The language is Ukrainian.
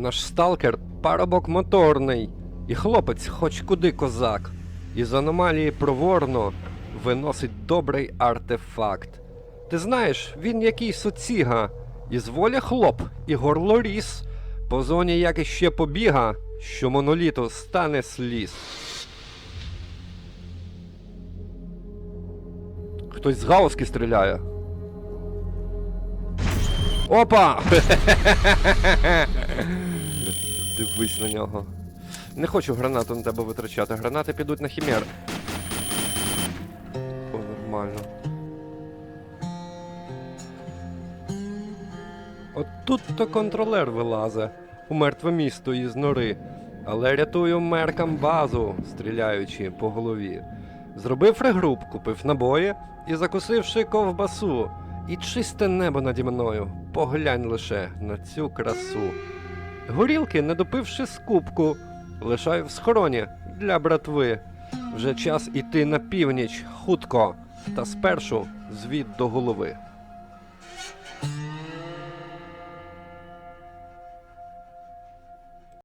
Наш сталкер парубок моторний, і хлопець хоч куди козак. Із аномалії проворно виносить добрий артефакт. Ти знаєш, він який соціга, із воля хлоп і горлоріс. По зоні як іще побіга, що моноліту стане сліз. Хтось з гаузки стріляє. Опа! Дивись на нього. Не хочу гранату на тебе витрачати. Гранати підуть на хімер. О, нормально. От тут то контролер вилазе у мертве місто із нори, але рятую меркам базу, стріляючи по голові. Зробив регруп, купив набої і закусивши ковбасу. І чисте небо наді мною. Поглянь лише на цю красу. Горілки, не допивши скупку, лишаю в схороні для братви. Вже час іти на північ хутко, та спершу звід до голови.